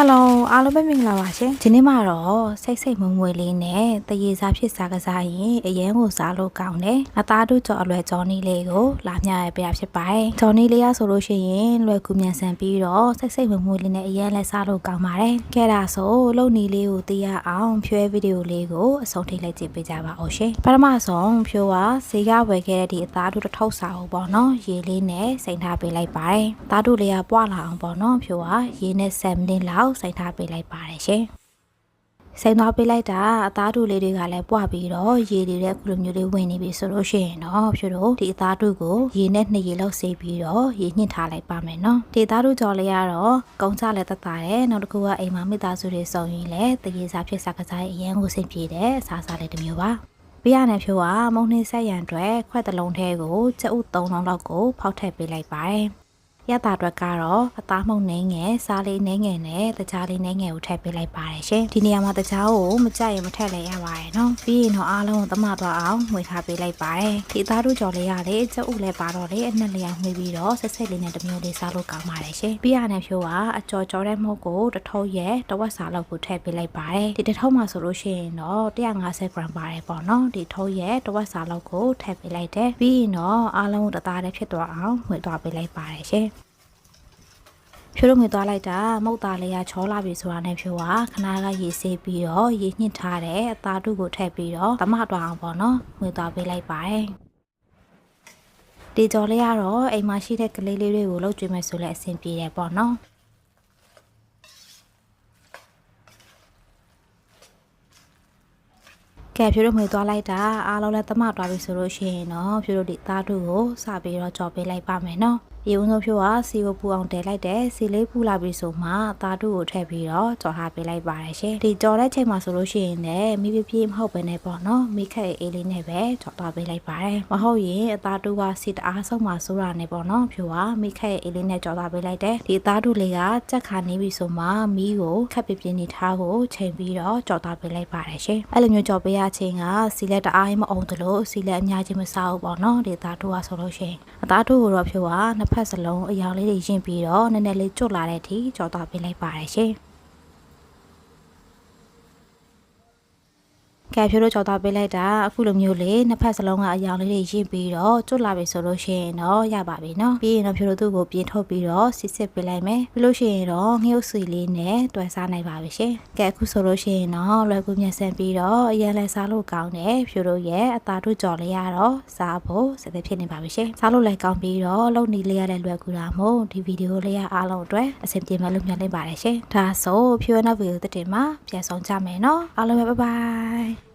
ဟယ်လိုအားလုံးပဲမင်္ဂလာပါရှင်ဒီနေ့မှာတော့စိတ်စိတ်မွေ့မွေ့လေးနဲ့တရေစားဖြစ်စားကစားရင်အရန်ကိုစားလို့ကောင်းတယ်အသားတို့ကြော်အလွယ်ကြော်နီးလေးကိုလာမျှရပြဖြစ်ပါတယ်ကြော်နီးလေးရဆိုလို့ရှိရင်လွယ်ကူမြန်ဆန်ပြီးတော့စိတ်စိတ်မွေ့မွေ့လေးနဲ့အရန်လဲစားလို့ကောင်းပါတယ်ကဲဒါဆိုလုံနီးလေးကိုသိရအောင်ဖြွဲဗီဒီယိုလေးကိုအဆုံးထိလိုက်ကြည့်ပေးကြပါဦးရှင်ပထမဆုံးဖြိုးကဈေးကဝယ်ခဲ့တဲ့ဒီအသားတို့တစ်ထုပ်စာအုပ်ပေါ့နော်ရေလေးနဲ့စိန်ထားပေးလိုက်ပါတယ်သားတို့လေးကပွားလာအောင်ပေါ့နော်ဖြိုးကရေနဲ့7မိနစ်လောက်စိန်ထားပေးလိုက်ပါတယ်ရှင်စိန်သွားပေးလိုက်တာအသားတို့လေးတွေကလည်းပွားပြီးတော့ရေတွေတဲ့ခုလိုမျိုးလေးဝင်နေပြီဆိုလို့ရှိရင်တော့ဖြိုးတို့ဒီအသားတို့ကိုရေနဲ့နှစ်ရေလောက်ဆေးပြီးတော့ရေညှစ်ထားလိုက်ပါမယ်နော်ဒီအသားတို့ကြော်လေးကတော့ကုန်းချလည်းတတ်တာတယ်နောက်တစ်ခုကအိမ်မှာမိသားစုတွေစုံရင်လည်းတရေစားဖြစ်စားကစားအရင်ကိုဆင်ပြေတယ်အစားစားလေးတစ်မျိုးပါပြရတဲ့ဖြိုးကမုံနှင်းဆက်ရန်အတွက်ခွက်တစ်လုံးထဲကိုကျပ်ဥ3လုံးလောက်ကိုဖောက်ထည့်ပေးလိုက်ပါတယ်။ ရတာအတွက်ကတော့အသားမှုန့်နှင်းငယ်စားလေးနှင်းငယ်နဲ့တကြားလေးနှင်းငယ်ကိုထည့်ပေးလိုက်ပါတယ်ရှင်။ဒီနေရာမှာတကြားကိုမကြိုက်ရင်မထည့်လည်းရပါတယ်နော်။ပြီးရင်တော့အားလုံးကိုသမသွားအောင်မှွေထားပေးလိုက်ပါတယ်။ဒီအသားတို့ကြော်လေးရလေကျပ်ဥလည်းပါတော့လေအနှက်လေးအောင်မှွေပြီးတော့ဆက်ဆက်လေးနဲ့တစ်မျိုးလေးစားလို့ကောင်းပါတယ်ရှင်။ပြရတဲ့ဖြိုးကအကြော်ကြော်တဲ့မှုန့်ကိုတစ်ထုပ်ရဲ့တဝက်စာလောက်ကိုထည့်ပေးလိုက်ပါတယ်။ဒီတစ်ထုပ်မှာဆိုလို့ရှိရင်တော့150 gram ပါတယ်ပေါ့နော်။ဒီထုပ်ရဲ့တဝက်စာလောက်ကိုထည့်ပေးလိုက်တယ်။ပြီးရင်တော့အားလုံးကိုတသားတည်းဖြစ်သွားအောင်မှွေသွားပေးလိုက်ပါတယ်ရှင်။ ဖြိုးလို့ငွေသွားလိုက်တာမုတ်သားလေးကချောလာပြီဆိုတာနဲ့ဖြိုးကခဏကရေဆေးပြီးတော့ရေညှစ်ထားတဲ့အသားတုကိုထည့်ပြီးတော့တမတော့အောင်ပေါ့နော်ငွေသွားပေးလိုက်ပါတယ်ဒီကြော်လေးကတော့အိမ်မှာရှိတဲ့ကလေးလေးတွေကိုလှုပ်ကြွေးမယ်ဆိုလည်းအဆင်ပြေတယ်ပေါ့နော်ကဲဖြိုးတို့ငွေသွားလိုက်တာအားလုံးလည်းတမသွားပြီဆိုလို့ရှိရင်တော့ဖြိုးတို့ဒီသားတုကိုစပြီးတော့ကြော်ပေးလိုက်ပါမယ်နော် ရေဦးဆုံးဖြိုးကစီကိုပူအောင်တဲလိုက်တယ်စီလေးပူလာပြီဆိုမှတာတုကိုထည့်ပြီးတော့ကြော်ထားပေးလိုက်ပါတယ်ရှင်ဒီကြော်တဲ့ချိန်မှာဆိုလို့ရှိရင်လည်းမိပြပြမဟုတ်ပဲနဲ့ပေါ့နော်မိခက်အေးလေးနဲ့ပဲကြော်ထားပေးလိုက်ပါတယ်မဟုတ်ရင်အသားတုကစီတအားဆုံးမှဆိုးတာနဲ့ပေါ့နော်ဖြိုးကမိခက်အေးလေးနဲ့ကြော်ထားပေးလိုက်တယ်ဒီအသားတုလေးကကြက်ခါနေပြီဆိုမှမီးကိုခက်ပြပြနေထားကိုချိန်ပြီးတော့ကြော်ထားပေးလိုက်ပါတယ်ရှင်အဲ့လိုမျိုးကြော်ပေးရချိန်ကစီလက်တအားမအောင်တလို့စီလက်အများကြီးမစားဘူးပေါ့နော်ဒီအသားတုကဆိုလို့ရှိရင်အသားတုကိုတော့ဖြိုးကနှစ်ဖက်စလုံးအယောင်လေးတွေရင်ပြီးတော့နည်းနည်းလေးကျွတ်လာတဲ့အထိကြော်သွားပေးလိုက်ပါတယ်ရှင်။ ကဲဖြိုးတို့ကြော်သွားပေးလိုက်တာအခုလိုမျိုးလေးနှစ်ဖက်စလုံးကအယောင်လေးတွေရင်ပြီးတော့ကျွတ်လာပြီဆိုလို့ရှိရင်တော့ရပါပြီနော်ပြီးရင်တော့ဖြိုးတို့သူ့ကိုပြင်ထုတ်ပြီးတော့စစ်စစ်ပေးလိုက်မယ်ပြီးလို့ရှိရင်တော့ငှုပ်စီလေးနဲ့တွဲစားနိုင်ပါပြီရှင်ကဲအခုဆိုလို့ရှိရင်တော့လွယ်ကူမြတ်ဆန်ပြီးတော့အရင်လဲစားလို့ကောင်းတယ်ဖြိုးတို့ရဲ့အသားတို့ကြော်လေးရတော့စားဖို့စတဲ့ဖြစ်နေပါပြီရှင်စားလို့လည်းကောင်းပြီးတော့လုံနေလေးရတဲ့လွယ်ကူတာမို့ဒီဗီဒီယိုလေးရအားလုံးအတွက်အဆင်ပြေမယ်လို့မျှော်လင့်ပါတယ်ရှင်ဒါဆိုဖြိုးရဲ့နောက်ဗီဒီယိုတစ်တင်မှာပြန်ဆောင်ကြမယ်နော်အားလုံးပဲဘိုင်ဘိုင်